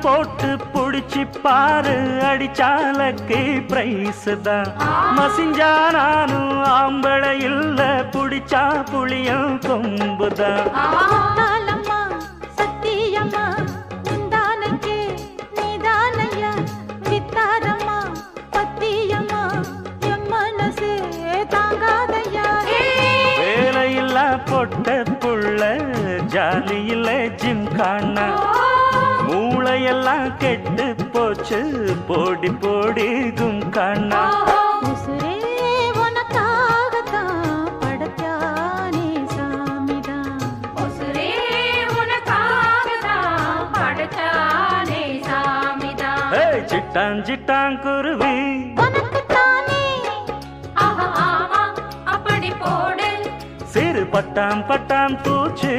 போட்டு புடிச்சு பாரு அடிச்சாலக்கு பிரைஸ் தான் மசிஞ்சா நானும் ஆம்பளை இல்ல புடிச்சா புளியும் கொம்புதான் சத்தியம்மா முந்தானைக்கே நீதானையா? வித்தாரம்மா பத்தியம்மா என் மனசே தாங்காதையா? வேலையில்லா பொட்ட புள்ள ஜாலியில ஜிம் காணா. மூளையெல்லாம் கெட்டு போச்சு. போடி போடி கும் காணா உசுரே உனக்காகத்தான் படைச்சானே சாமிதான் உசுரே உனக்காகத்தான் படைச்சானே சாமிதான். ஏய் சிட்டான் சிட்டான் குருவி. உனக்குத்தானே. ஆஹா, ஆமா, அப்படி போடு. சிறு பட்டாம் பட்டாம் பூச்சு.